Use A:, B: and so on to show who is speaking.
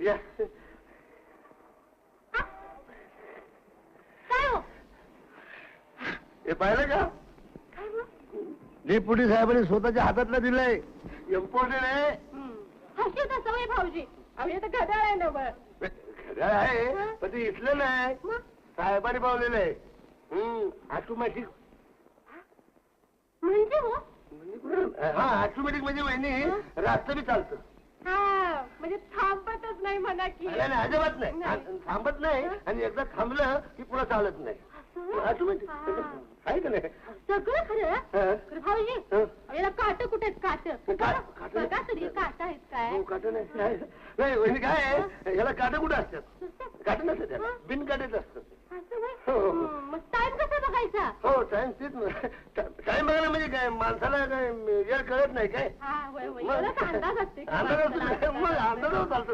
A: या.
B: काय हो
A: हे पाहिलं का?
B: काय हो?
A: साहेबांनी स्वतःच्या हातातलं दिलंय. इम्पॉर्टंट आहे.
B: सवय भाऊजी. घड्याळ आहे ना बरं.
A: खरं आहे? पण ते इथलं नाही.
B: मग?
A: साहेबांनी पावलेलं आहे. हम्म. ऑटोमॅटिक
B: म्हणजे हो
A: हा ऑटोमॅटिक म्हणजे वहिनी रास्त बी चालतं.
B: हा म्हणजे थांबतच नाही म्हणा की.
A: नाही नाही, अजिबात नाही. थांबत नाही आणि एकदा थांबलं की पुढे चालत नाही. ऑटोमॅटिक
B: हा.
A: आहे का नाही?
B: सगळं खरं?
A: हा.
B: खरं भाऊजी
A: हा.
B: याला काट कुठे आहेत? काट?
A: काटं
B: बघा तरी काट आहेत काय?
A: हो, काटं नाही. नाही. नाही वहिनी काय आहे? ह्याला काटं कुठं असतात? काटं नसतात त्याला
B: हा.
A: बिन काटेच हो
B: टाइम
A: तेच टाइम बघायला म्हणजे काय माणसाला काय वेळ कळत नाही काय?
B: हा
A: मग-
B: अंदाज
A: चालतं.